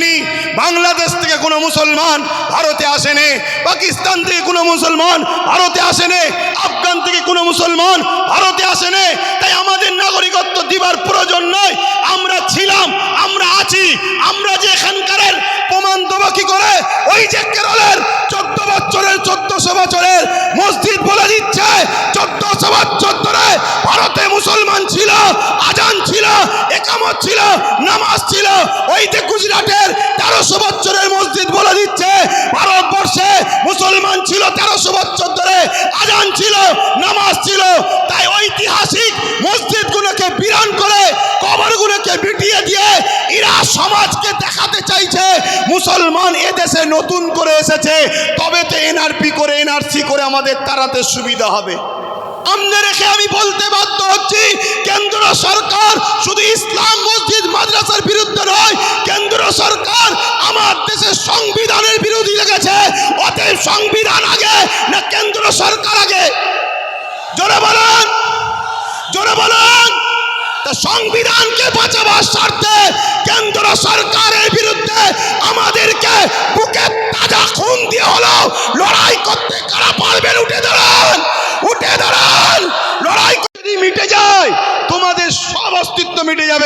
জানি বাংলাদেশ থেকে কোনো মুসলমান ভারতে আসেনি, পাকিস্তান থেকে কোনো মুসলমান ভারতে আসেনি, আফগান থেকে কোনো মুসলমান ভারতে আসেনি। তাই আমাদের নাগরিকত্ব দিবার প্রয়োজন নয় আমরা ছিলাম, আমরা আছি, আমরা যে এখানকারের প্রমাণ দেবো কি করে? ওই যে কেরলের চোদ্দ বছরের, চোদ্দশো বছরের মসজিদ বলে দিচ্ছে, চোদ্দশো বছর ধরে ভারতে মুসলমান ছিল, আজান ছিল ছিল। ওই যে গুজরাটের তেরোশো বছরের মসজিদ বলে দিচ্ছে। ভারতবর্ষে মুসলমান ছিল তেরোশো বছর ধরে, আজান ছিল, নামাজ ছিল। তাই ঐতিহাসিক মসজিদগুলোকে বিরান করে, কবরগুলোকে বিটিয়ে দিয়ে এরা সমাজকে দেখাতে চাইছে, মুসলমান এদেশে নতুন করে এসেছে। তবে তো এনআরপি করে, এনআরসি করে আমাদের তাড়াতে সুবিধা হবে। আমনে রেখে আমি বলতে বাধ্য হচ্ছি, কেন্দ্র সরকার শুধু ইসলাম মসজিদ মাদ্রাসার বিরুদ্ধে নয়, কেন্দ্র সরকার আমার দেশের সংবিধানের বিরোধী লেগেছে। অতএব সংবিধান আগে, না কেন্দ্র সরকার আগে। জোরে বলেন জোরে বলেন। সংবিধানকে বাঁচাবার স্বার্থে কেন্দ্র সরকারের বিরুদ্ধে আমাদেরকে বুকে তাজা খুন দিয়ে হলো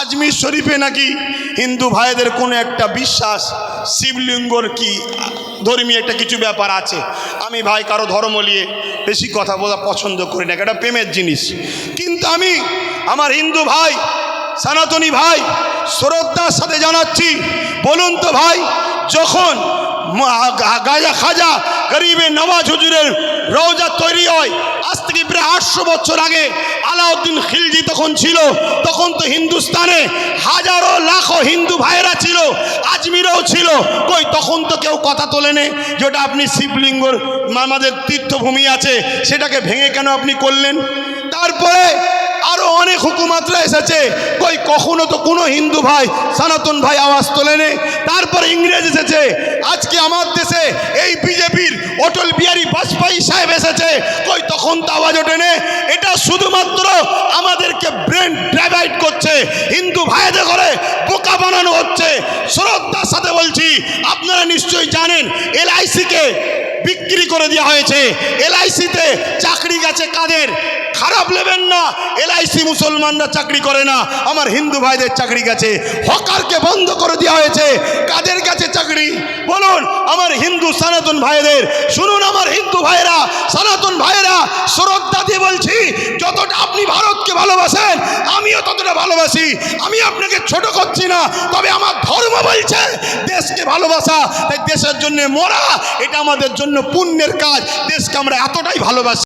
আজমির শরীফে নাকি হিন্দু ভাইদের কোনো একটা বিশ্বাস, শিবলিঙ্গর কি ধর্মীয় একটা কিছু ব্যাপার আছে? আমি ভাই কারও ধর্ম নিয়ে বেশি কথা বলা পছন্দ করি না একটা প্রেমের জিনিস। কিন্তু আমি আমার হিন্দু ভাই, সনাতনী ভাই, শ্রদ্ধার সাথে জানাচ্ছি, বলুন তো ভাই, যখন গাজা খাজা গরিবের নওয়াজ হুজুরের রওজা তৈরি হয়। আজ থেকে প্রায় আটশো বছর আগে আলাউদ্দিন খিলজি তখন ছিল। তখন তো হিন্দুস্তানে হাজারো লাখো হিন্দু ভাইয়েরা ছিল, আজমিরেও ছিল। কই, তখন তো কেউ কথা তোলেনে যেটা আপনি শিবলিঙ্গর আমাদের তীর্থভূমি আছে, সেটাকে ভেঙে কেন আপনি করলেন? তারপরে আরও অনেক হুকুমাতরা এসেছে। কই, কখনো তো কোনো হিন্দু ভাই, সনাতন ভাই আওয়াজ তোলেনি? তারপরে ইংরেজ এসেছে। আজকে আমার দেশে এই বিজেপির অটল বিহারী বাজপেয়ী সাহেব এসেছে। কই, তখন তো আওয়াজ ওঠেনি? এটা শুধুমাত্র আমাদেরকে ব্রেন ড্রাইভাইট করছে। হিন্দু ভাইদের করে বোকা বানানো হচ্ছে। শ্রদ্ধার সাথে বলছি, আপনারা নিশ্চয়ই জানেন, এলআইসিকে বিক্রি করে দেওয়া হয়েছে। এলআইসিতে চাকরি গেছে কাদের? খারাপ নেবেন না। এলআইসি মুসলমানরা চাকরি করে না। আমার হিন্দু ভাইদের চাকরি গেছে। হকারকে বন্ধ করে দেওয়া হয়েছে। কাদের কাছে চাকরি? বলুন, আমার হিন্দু সনাতন ভাইদের। শুনুন আমার হিন্দু ভাইরা সনাতন ভাইরা শ্রদ্ধা দিয়ে বলছি, যতটা আপনি ভারতকে ভালোবাসেন, আমিও ততটা ভালোবাসি। আমি আপনাকে ছোট করছি না, তবে আমার ধর্ম বলছে, দেশকে ভালোবাসা, তাই দেশের জন্য মরা, এটা আমাদের জন্য পুণ্যের কাজ। দেশকে আমরা এতটাই ভালোবাসি।